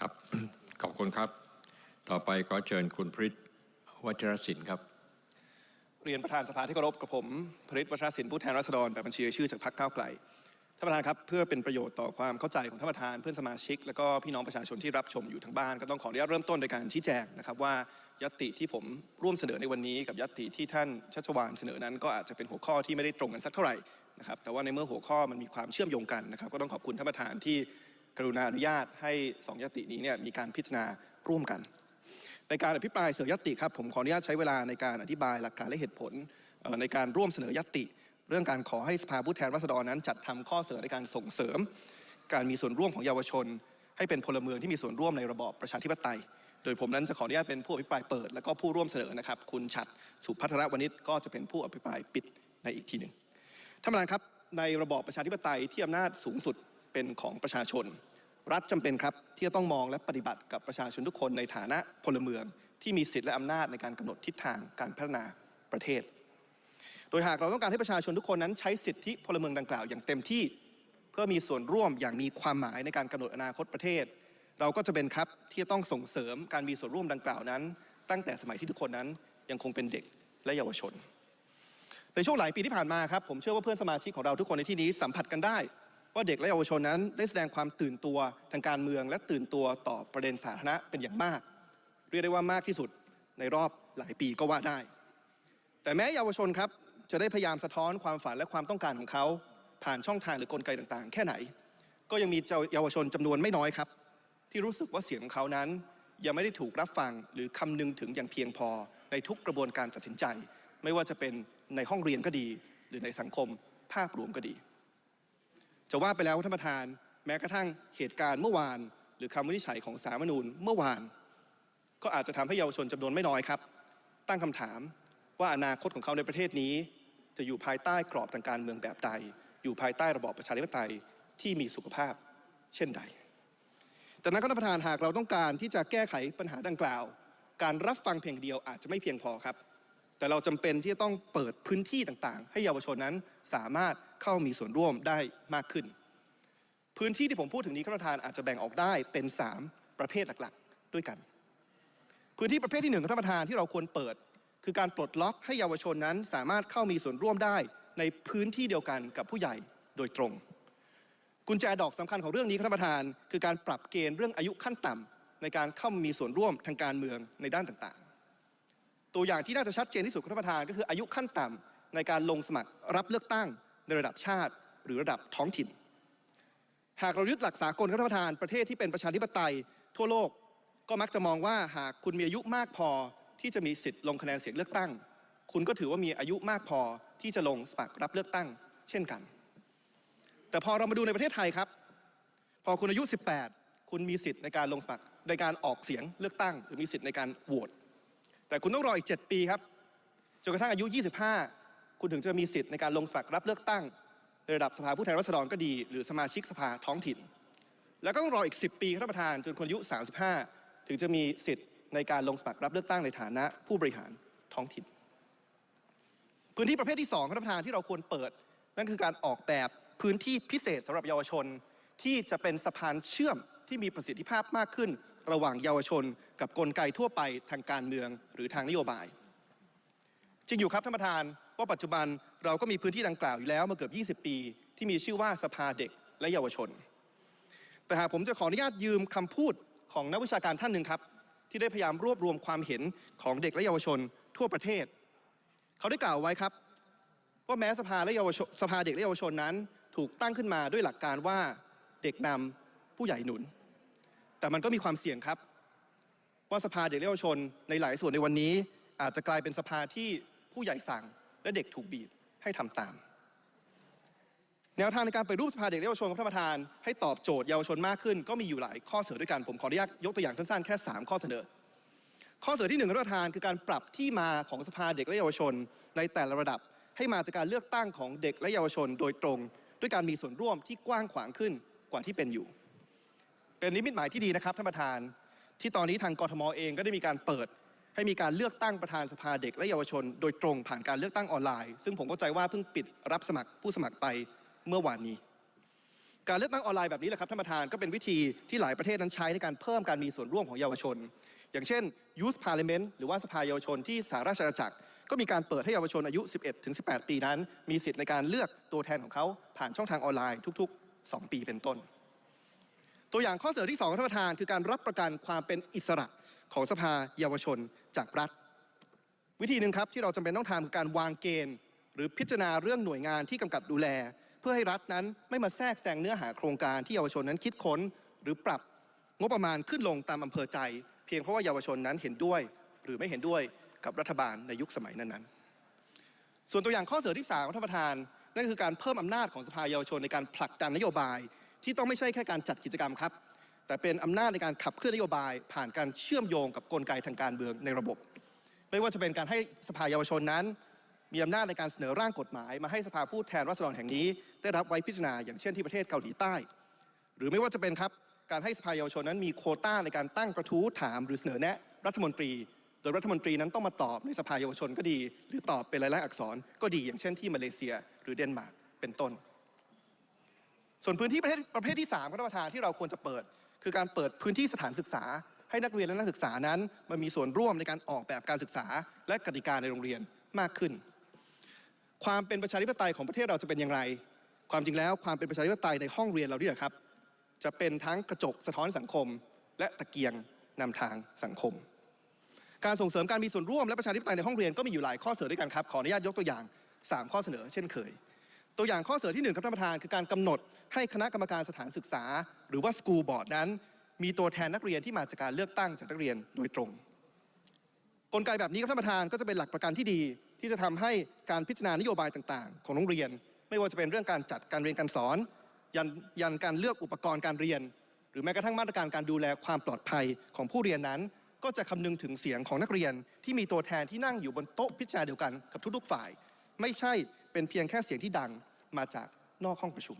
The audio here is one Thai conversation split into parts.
ครับขอบคุณครับ ต่อไปขอเชิญคุณพริตวัชรศิลป์ครับ เรียนประธานสภาที่เคารพกับผมพริตวัชรศิลป์ผู้แทนราษฎรแบบบัญชีชื่อจากพรรคก้าวไกลท่านประธานครับเพื่อเป็นประโยชน์ต่อความเข้าใจของท่านประธานเพื่อนสมาชิก และก็พี่น้องประชาชนที่รับชมอยู่ทางบ้าน ก็ต้องขออนุญาตเริ่มต้นโดยการชี้แจงนะครับว่ายตติที่ผมร่วมเสนอในวันนี้ กับยติที่ท่านชัชวานเสนอนั้น ก็อาจจะเป็นหัวข้อที่ไม่ได้ตรงกันสักเท่าไหร่นะครับแต่ว่าในเมื่อหัวข้อมันมีความเชื่อมโยงกันนะครับ ก็ต้องขอบคุณท่านประธานที่ กรุณาอนุญาตให้สองยตินี้เนี่ยมีการพิจารณาร่วมกัน ในการอภิปรายเสนอยติครับผมขออนุญาตใช้เวลาในการอธิบายหลักการและเหตุผลในการร่วมเสนอยติ เรื่องการขอให้สภาผู้แทนราษฎรนั้น จัดทำข้อเสนอในการส่งเสริม การมีส่วนร่วมของเยาวชน ให้เป็นพลเมืองที่มีส่วนร่วมในระบอบประชาธิปไตย โดยผมนั้นจะขออนุญาตเป็นผู้อภิปรายเปิด และก็ผู้ร่วมเสนอนะครับ คุณฉัดสุพัฒนวณิชก็จะเป็นผู้อภิปรายปิดในอีกทีหนึ่งท่านประธานครับในระบอบประชาธิปไตยที่อำนาจสูงสุด เป็นของประชาชน รัฐจำเป็นครับที่จะต้องมองและปฏิบัติกับประชาชนทุกคนในฐานะพลเมือง ที่มีสิทธิและอำนาจในการกำหนดทิศทางการพัฒนาประเทศ โดยหากเราต้องการให้ประชาชนทุกคนนั้นใช้สิทธิพลเมืองดังกล่าวอย่างเต็มที่ เพื่อมีส่วนร่วมอย่างมีความหมายในการกำหนดอนาคตประเทศ เราก็จะเป็นครับที่จะต้องส่งเสริมการมีส่วนร่วมดังกล่าวนั้น ตั้งแต่สมัยที่ทุกคนนั้นยังคงเป็นเด็กและเยาวชน ในช่วงหลายปีที่ผ่านมาครับผมเชื่อว่าเพื่อนสมาชิกของเราทุกคนในที่นี้สัมผัสกันได้ ว่าเด็กและเยาวชนนั้นได้แสดงความตื่นตัวทางการเมือง และตื่นตัวต่อประเด็นสาธารณะเป็นอย่างมาก เรียกได้ว่ามากที่สุดในรอบหลายปีก็ว่าได้ แต่แม้เยาวชนครับจะได้พยายามสะท้อนความฝันและความต้องการของเขาผ่านช่องทางหรือกลไกต่างๆ แค่ไหน ก็ยังมีเยาวชนจำนวนไม่น้อยครับ ที่รู้สึกว่าเสียงของเขานั้น ยังไม่ได้ถูกรับฟังหรือคำนึงถึงอย่างเพียงพอในทุกกระบวนการตัดสินใจ ไม่ว่าจะเป็นในห้องเรียนก็ดี หรือในสังคมภาพรวมก็ดี จะว่าไปแล้วท่านประธาน แม้กระทั่งเหตุการณ์เมื่อวาน หรือคำวินิจฉัยของสารมนูญเมื่อวาน ก็อาจจะทำให้เยาวชนจำนวนไม่น้อยครับ ตั้งคำถามว่าอนาคตของเขาในประเทศนี้ จะอยู่ภายใต้กรอบทางการเมืองแบบใด อยู่ภายใต้ระบอบประชาธิปไตยที่มีสุขภาพเช่นใด แต่นั้นก็ท่านประธานหากเราต้องการที่จะแก้ไขปัญหาดังกล่าว การรับฟังเพียงเดียวอาจจะไม่เพียงพอครับ แต่เราจำเป็นที่จะต้องเปิดพื้นที่ต่างๆ ให้เยาวชนนั้นสามารถ เข้ามีส่วนร่วมได้มากขึ้น พื้นที่ที่ผมพูดถึงนี้ท่านประธานอาจจะแบ่งออกได้เป็น 3 ประเภทหลักๆ ด้วยกัน พื้นที่ประเภทที่หนึ่งท่านประธานที่เราควรเปิด คือการปลดล็อกให้เยาวชนนั้น สามารถเข้ามีส่วนร่วมได้ในพื้นที่เดียวกันกับผู้ใหญ่โดยตรง กุญแจดอกสำคัญของเรื่องนี้ท่านประธาน คือการปรับเกณฑ์เรื่องอายุขั้นต่ำในการเข้ามีส่วนร่วมทางการเมืองในด้านต่างๆ ตัวอย่างที่น่าจะชัดเจนที่สุดท่านประธาน ก็คืออายุขั้นต่ำในการลงสมัครรับเลือกตั้ง ในระดับชาติหรือระดับท้องถิ่น หากเรายึดหลักสากลครับท่านประธานประเทศที่เป็นประชาธิปไตยทั่วโลกก็มักจะมองว่าหากคุณมีอายุมากพอที่จะมีสิทธิ์ลงคะแนนเสียงเลือกตั้ง คุณก็ถือว่ามีอายุมากพอที่จะลงสมัครรับเลือกตั้ง เช่นกัน แต่พอเรามาดูในประเทศไทยครับ พอคุณอายุ 18 คุณมีสิทธิ์ในการลงสมัครในการออกเสียงเลือกตั้ง หรือมีสิทธิ์ในการโหวตแต่คุณต้องรออีก 7 ปีครับจนกระทั่งอายุ 25 คุณถึงจะมีสิทธิ์ในการลงสมัครรับเลือกตั้ง ในระดับสภาผู้แทนราษฎรก็ดี หรือสมาชิกสภาท้องถิ่น แล้วก็ต้องรออีก 10 ปีครับท่านประธานจนคนอายุ 35 ถึงจะมีสิทธิ์ในการลงสมัครรับเลือกตั้งในฐานะผู้บริหารท้องถิ่น พื้นที่ประเภทที่2ครับท่านประธานที่เราควรเปิด นั่นคือการออกแบบพื้นที่พิเศษสำหรับเยาวชน ที่จะเป็นสะพานเชื่อมที่มีประสิทธิภาพมากขึ้น ระหว่างเยาวชน กับกลไกทั่วไปทางการเมืองหรือทางนโยบาย จริงอยู่ครับท่านประธาน ว่าปัจจุบันเราก็มีพื้นที่ดังกล่าวอยู่แล้วมาเกือบ 20 ปี ที่มีชื่อว่าสภาเด็กและเยาวชน แต่หากผมจะขออนุญาตยืมคำพูดของนักวิชาการท่านหนึ่งครับ ที่ได้พยายามรวบรวมความเห็นของเด็กและเยาวชนทั่วประเทศ เขาได้กล่าวไว้ครับว่าแม้สภาและเยาวชนสภาเด็กและเยาวชนนั้น ถูกตั้งขึ้นมาด้วยหลักการว่าเด็กนำผู้ใหญ่หนุน แต่มันก็มีความเสี่ยงครับ ว่าสภาเด็กและเยาวชนในหลายส่วนในวันนี้ อาจจะกลายเป็นสภาที่ผู้ใหญ่สั่ง และเด็กถูกบีบให้ทำตาม แนวทางในการไปรูปสภาเด็กและเยาวชนของท่านประธาน ให้ตอบโจทย์เยาวชนมากขึ้น ก็มีอยู่หลายข้อเสนอด้วยกันผมขออนุญาตยกตัวอย่างสั้นๆแค่ 3 ข้อเสนอ ข้อเสนอที่หนึ่งท่านประธานคือการปรับที่มาของสภาเด็กและเยาวชน ในแต่ละระดับให้มาจากการเลือกตั้งของเด็กและเยาวชนโดยตรง ด้วยการมีส่วนร่วมที่กว้างขวางขึ้นกว่าที่เป็นอยู่ เป็นนิมิตหมายที่ดีนะครับท่านประธาน ที่ตอนนี้ทางกรทมเองก็ได้มีการเปิด ให้มีการเลือกตั้งประธานสภาเด็กและเยาวชน โดยตรงผ่านการเลือกตั้งออนไลน์ ซึ่งผมเข้าใจว่าเพิ่งปิดรับสมัครผู้สมัครไปเมื่อวานนี้ การเลือกตั้งออนไลน์แบบนี้แหละครับท่านประธานก็เป็นวิธีที่หลายประเทศนั้นใช้ในการเพิ่มการมีส่วนร่วมของเยาวชน อย่างเช่น Youth Parliament หรือว่าสภาเยาวชนที่สหราชอาณาจักร ก็มีการเปิดให้เยาวชนอายุ 11 ถึง 18 ปีนั้น มีสิทธิ์ในการเลือกตัวแทนของเขาผ่านช่องทางออนไลน์ทุก ๆ 2 ปีเป็นต้น ตัวอย่างข้อเสนอที่2ท่านประธานคือการรับประกันความเป็นอิสระของสภาเยาวชน จากรัฐ วิธีหนึ่งครับที่เราจำเป็นต้องทำคือการวางเกณฑ์ หรือพิจารณาเรื่องหน่วยงานที่กำกับดูแล เพื่อให้รัฐนั้นไม่มาแทรกแซงเนื้อหาโครงการที่เยาวชนนั้นคิดค้น หรือปรับงบประมาณขึ้นลงตามอำเภอใจ เพียงเพราะว่าเยาวชนนั้นเห็นด้วย หรือไม่เห็นด้วยกับรัฐบาลในยุคสมัยนั้นๆ ส่วนตัวอย่างข้อเสนอที่3ของท่านประธานนั่นคือการเพิ่มอำนาจของสภาเยาวชนในการผลักดันนโยบาย ที่ต้องไม่ใช่แค่การจัดกิจกรรมครับ แต่เป็นอำนาจในการขับเคลื่อนนโยบาย ผ่านการเชื่อมโยงกับกลไกทางการเมืองในระบบ ไม่ว่าจะเป็นการให้สภาเยาวชนนั้น มีอำนาจในการเสนอร่างกฎหมาย มาให้สภาผู้แทนราษฎรแห่งนี้ ได้รับไว้พิจารณาอย่างเช่นที่ประเทศเกาหลีใต้ หรือไม่ว่าจะเป็นครับการให้สภาเยาวชนนั้นมีโคต้าในการตั้งกระทู้ถาม หรือเสนอแนะรัฐมนตรี โดยรัฐมนตรีนั้นต้องมาตอบในสภาเยาวชนก็ดี หรือตอบเป็นลายลักษณ์อักษรก็ดีอย่างเช่นที่มาเลเซีย หรือเดนมาร์กเป็นต้น ส่วนพื้นที่ประเภทประเภทที่ 3ครับท่านประธานที่เราควรจะเปิด คือการเปิดพื้นที่สถานศึกษา ให้นักเรียนและนักศึกษานั้นมามีส่วนร่วมในการออกแบบการศึกษา และกติกาในโรงเรียนมากขึ้น ความเป็นประชาธิปไตยของประเทศเราจะเป็นอย่างไร ความจริงแล้วความเป็นประชาธิปไตยในห้องเรียนเราเนี่ยครับ จะเป็นทั้งกระจกสะท้อนสังคม และตะเกียงนำทางสังคม การส่งเสริมการมีส่วนร่วมและประชาธิปไตยในห้องเรียนก็มีอยู่หลายข้อเสนอด้วยกันครับขออนุญาตยกตัวอย่าง 3 ข้อเสนอเช่นเคย ตัวอย่างข้อเสนอที่หนึ่งครับท่านประธาน คือการกำหนดให้คณะกรรมการสถานศึกษา หรือว่า school board นั้น มีตัวแทนนักเรียนที่มาจากการเลือกตั้งจากนักเรียนโดยตรง กลไกแบบนี้ครับท่านประธานก็จะเป็นหลักประกันที่ดี ที่จะทำให้การพิจารณานโยบายต่างๆ ของโรงเรียน ไม่ว่าจะเป็นเรื่องการจัดการเรียนการสอน ยันยันการเลือกอุปกรณ์การเรียน หรือแม้กระทั่งมาตรการการดูแลความปลอดภัยของผู้เรียนนั้น ก็จะคำนึงถึงเสียงของนักเรียน ที่มีตัวแทนที่นั่งอยู่บนโต๊ะพิจารณาเดียวกันกับทุกๆฝ่าย ไม่ใช่ เป็นเพียงแค่เสียงที่ดังมาจากนอกห้องประชุม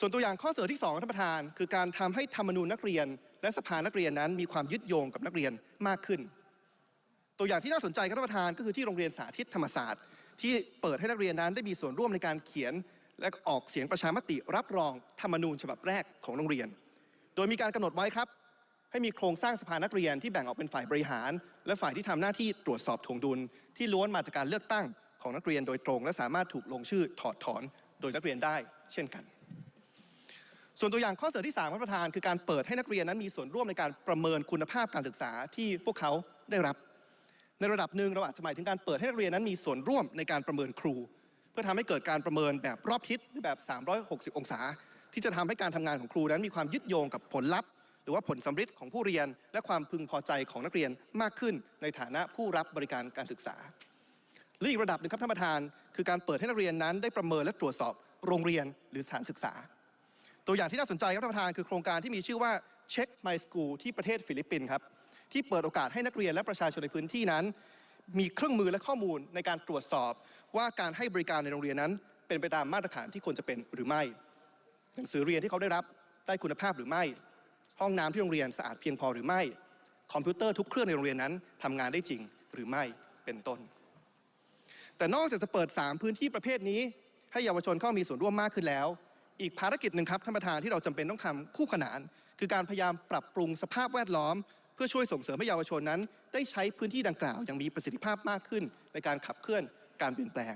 ส่วนตัวอย่างข้อเสนอที่2ท่านประธาน คือการทำให้ธรรมนูญนักเรียน และสภานักเรียนนั้นมีความยึดโยงกับนักเรียนมากขึ้น ตัวอย่างที่น่าสนใจครับท่านประธานก็คือที่โรงเรียนสาธิตธรรมศาสตร์ ที่เปิดให้นักเรียนนั้นได้มีส่วนร่วมในการเขียน และออกเสียงประชามติรับรองธรรมนูญฉบับแรกของโรงเรียน โดยมีการกำหนดไว้ครับให้มีโครงสร้างสภานักเรียนที่แบ่งออกเป็นฝ่ายบริหาร และฝ่ายที่ทำหน้าที่ตรวจสอบถ่วงดุลที่ล้วนมาจากการเลือกตั้ง ของนักเรียนโดยตรง และสามารถถูกลงชื่อถอดถอนโดยนักเรียนได้เช่นกัน ส่วนตัวอย่างข้อเสนอที่3ครับประธาน คือการเปิดให้นักเรียนนั้นมีส่วนร่วมในการประเมินคุณภาพการศึกษาที่พวกเขาได้รับ ในระดับหนึ่งเราอาจจะหมายถึงการเปิดให้นักเรียนนั้นมีส่วนร่วมในการประเมินครู เพื่อทำให้เกิดการประเมินแบบรอบทิศหรือแบบ 360 องศา ที่จะทำให้การทำงานของครูนั้นมีความยึดโยงกับผลลัพธ์หรือว่าผลสำฤทธิ์ของผู้เรียน และความพึงพอใจของนักเรียนมากขึ้นในฐานะผู้รับบริการการศึกษา และอีกระดับหนึ่งครับท่านประธาน คือการเปิดให้นักเรียนนั้นได้ประเมินและตรวจสอบโรงเรียนหรือสถานศึกษา ตัวอย่างที่น่าสนใจครับท่านประธานคือโครงการที่มีชื่อว่า Check My School ที่ประเทศฟิลิปปินส์ครับที่เปิดโอกาสให้นักเรียนและประชาชนในพื้นที่นั้น มีเครื่องมือและข้อมูลในการตรวจสอบ ว่าการให้บริการในโรงเรียนนั้น เป็นไปตามมาตรฐานที่ควรจะเป็นหรือไม่ หนังสือเรียนที่เขาได้รับได้คุณภาพหรือไม่ ห้องน้ำที่โรงเรียนสะอาดเพียงพอหรือไม่ คอมพิวเตอร์ทุกเครื่องในโรงเรียนนั้นทำงานได้จริงหรือไม่เป็นต้น แต่นอกจากจะเปิด 3 พื้นที่ประเภทนี้ ให้เยาวชนเข้ามีส่วนร่วมมากขึ้นแล้ว อีกภารกิจหนึ่งครับท่านประธานที่เราจำเป็นต้องทำคู่ขนาน คือการพยายามปรับปรุงสภาพแวดล้อม เพื่อช่วยส่งเสริมให้เยาวชนนั้น ได้ใช้พื้นที่ดังกล่าวอย่างมีประสิทธิภาพมากขึ้น ในการขับเคลื่อนการเปลี่ยนแปลง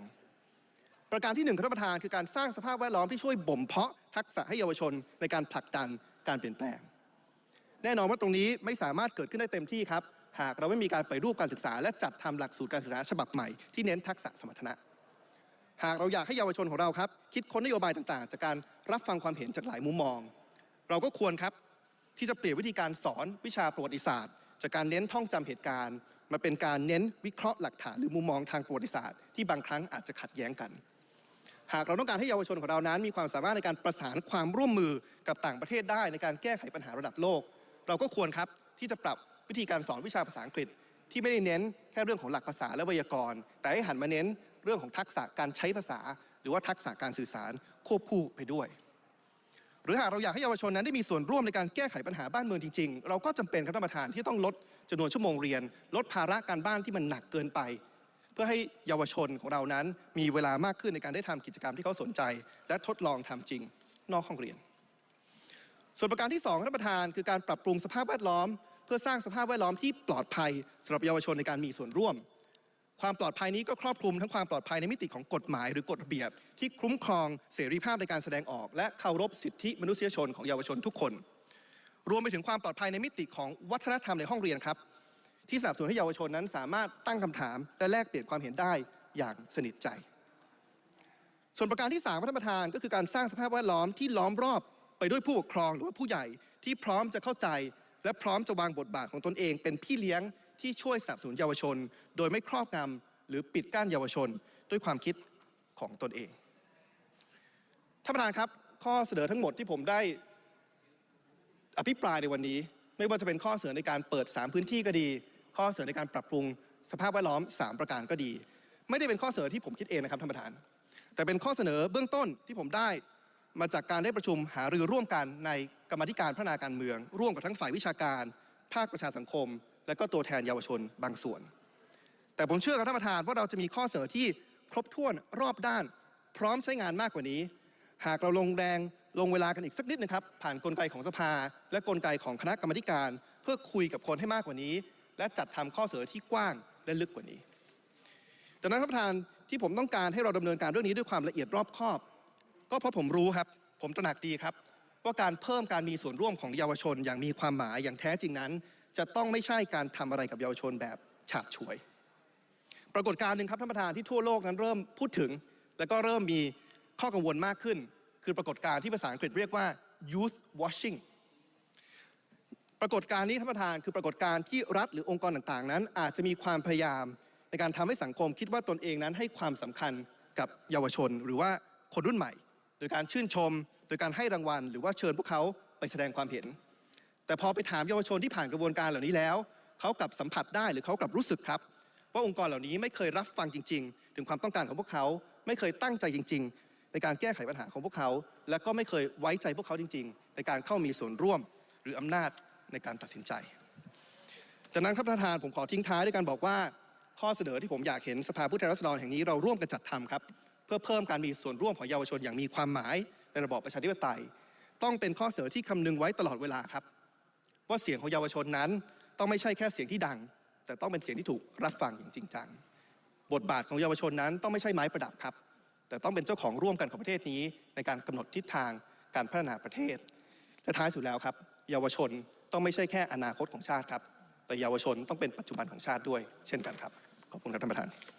ประการที่หนึ่งครับท่านประธานคือการสร้างสภาพแวดล้อมที่ช่วยบ่มเพาะทักษะให้เยาวชนในการผลักดันการเปลี่ยนแปลง แน่นอนว่าตรงนี้ไม่สามารถเกิดขึ้นได้เต็มที่ครับ หากเราไม่มีการไปรูปการศึกษา และจัดทำหลักสูตรการศึกษาฉบับใหม่ที่เน้นทักษะสมรรถนะ หากเราอยากให้เยาวชนของเราครับคิดค้นนโยบายต่างๆ จากการรับฟังความเห็นจากหลายมุมมอง เราก็ควรครับที่จะเปลี่ยนวิธีการสอนวิชาประวัติศาสตร์ จากการเน้นท่องจำเหตุการณ์ มาเป็นการเน้นวิเคราะห์หลักฐานหรือมุมมองทางประวัติศาสตร์ ที่บางครั้งอาจจะขัดแย้งกัน หากเราต้องการให้เยาวชนของเรานั้น มีความสามารถในการประสานความร่วมมือกับต่างประเทศได้ในการแก้ไขปัญหาระดับโลก เราก็ควรครับที่จะปรับ วิธีการสอนวิชาภาษาอังกฤษ ที่ไม่ได้เน้นแค่เรื่องของหลักภาษาและไวยากรณ์ แต่ให้หันมาเน้นเรื่องของทักษะการใช้ภาษา หรือว่าทักษะการสื่อสารควบคู่ไปด้วย หรือหากเราอยากให้เยาวชนนั้นได้มีส่วนร่วมในการแก้ไขปัญหาบ้านเมืองจริง ๆ เราก็จำเป็นครับท่านประธานที่ต้องลดจำนวนชั่วโมงเรียน ลดภาระการบ้านที่มันหนักเกินไป เพื่อให้เยาวชนของเรานั้นมีเวลามากขึ้นในการได้ทำกิจกรรมที่เขาสนใจ และทดลองทำจริง นอกห้องเรียน ส่วนประการที่2ท่านประธานคือการปรับปรุงสภาพแวดล้อม เพื่อสร้างสภาพแวดล้อมที่ปลอดภัยสำหรับเยาวชนในการมีส่วนร่วม ความปลอดภัยนี้ก็ครอบคลุมทั้งความปลอดภัยในมิติของกฎหมายหรือกฎระเบียบ ที่คุ้มครองเสรีภาพในการแสดงออก และเคารพสิทธิมนุษยชนของเยาวชนทุกคน รวมไปถึงความปลอดภัยในมิติของวัฒนธรรมในห้องเรียนครับ ที่สนับสนุนให้เยาวชนนั้นสามารถตั้งคำถาม และแลกเปลี่ยนความเห็นได้อย่างสนิทใจ ส่วนประการที่3ท่านประธานก็คือการสร้างสภาพแวดล้อมที่ล้อมรอบไปด้วยผู้ปกครองหรือว่าผู้ใหญ่ที่พร้อมจะเข้าใจ และพร้อมจะวางบทบาทของตนเองเป็นพี่เลี้ยงที่ช่วยสนับสนุนเยาวชน โดยไม่ครอบงำหรือปิดกั้นเยาวชนด้วยความคิดของตนเองท่านประธานครับ ข้อเสนอทั้งหมดที่ผมได้อภิปรายในวันนี้ ไม่ว่าจะเป็นข้อเสนอในการเปิด 3 พื้นที่ก็ดี ข้อเสนอในการปรับปรุง สภาพแวดล้อม 3 ประการก็ดี ไม่ได้เป็นข้อเสนอที่ผมคิดเองนะครับท่านประธาน แต่เป็นข้อเสนอเบื้องต้นที่ผมได้ มาจากการได้ประชุมหารือร่วมกันในกรรมธิการพัฒนาการเมือง ร่วมกับทั้งฝ่ายวิชาการ ภาคประชาสังคม และก็ตัวแทนเยาวชนบางส่วน แต่ผมเชื่อกับท่านประธานว่าเราจะมีข้อเสนอที่ครบถ้วนรอบด้าน พร้อมใช้งานมากกว่านี้ หากเราลงแรงลงเวลากันอีกสักนิดนะครับ ผ่านกลไกของสภา และกลไกของคณะกรรมการ เพื่อคุยกับคนให้มากกว่านี้ และจัดทำข้อเสนอที่กว้างและลึกกว่านี้ดังนั้นท่านประธานที่ผมต้องการให้เราดำเนินการเรื่องนี้ด้วยความละเอียดรอบคอบ ก็เพราะผมรู้ครับ ผมตระหนักดีครับ ว่าการเพิ่มการมีส่วนร่วมของเยาวชนอย่างมีความหมายอย่างแท้จริงนั้น จะต้องไม่ใช่การทำอะไรกับเยาวชนแบบฉาบฉวย ปรากฏการณ์หนึ่งครับท่านประธานที่ทั่วโลกนั้นเริ่มพูดถึง แล้วก็เริ่มมีข้อกังวลมากขึ้น คือปรากฏการณ์ที่ภาษาอังกฤษเรียกว่า youth washing ปรากฏการณ์นี้ท่านประธานคือปรากฏการณ์ที่รัฐหรือองค์กรต่างๆ นั้น อาจจะมีความพยายามในการทำให้สังคมคิดว่าตนเองนั้นให้ความสำคัญกับเยาวชน หรือว่าคนรุ่นใหม่ โดยการชื่นชม โดยการให้รางวัล หรือว่าเชิญพวกเขาไปแสดงความเห็น แต่พอไปถามเยาวชนที่ผ่านกระบวนการเหล่านี้แล้ว เขากลับสัมผัสได้หรือเขากลับรู้สึกครับว่าองค์กรเหล่านี้ไม่เคยรับฟังจริง ๆ ถึงความต้องการของพวกเขา ไม่เคยตั้งใจจริง ๆ ในการแก้ไขปัญหาของพวกเขา และก็ไม่เคยไว้ใจพวกเขาจริง ๆ ในการเข้ามีส่วนร่วม หรืออำนาจในการตัดสินใจจากนั้นครับท่านประธานผมขอทิ้งท้ายด้วยการบอกว่าข้อเสนอที่ผมอยากเห็นสภาผู้แทนราษฎรแห่งนี้เราร่วมกันจัดทำครับ เพื่อเพิ่มการมีส่วนร่วมของเยาวชนอย่างมีความหมายในระบอบประชาธิปไตย ต้องเป็นข้อเสนอที่คำนึงไว้ตลอดเวลาครับ ว่าเสียงของเยาวชนนั้น ต้องไม่ใช่แค่เสียงที่ดัง แต่ต้องเป็นเสียงที่ถูกรับฟังอย่างจริงจังบทบาทของเยาวชนนั้นต้องไม่ใช่ไม้ประดับครับ แต่ต้องเป็นเจ้าของร่วมกันของประเทศนี้ ในการกำหนดทิศทางการพัฒนาประเทศและท้ายสุดแล้วครับ เยาวชนต้องไม่ใช่แค่อนาคตของชาติครับ แต่เยาวชนต้องเป็นปัจจุบันของชาติด้วย เช่นกันครับ ขอบคุณครับท่านประธาน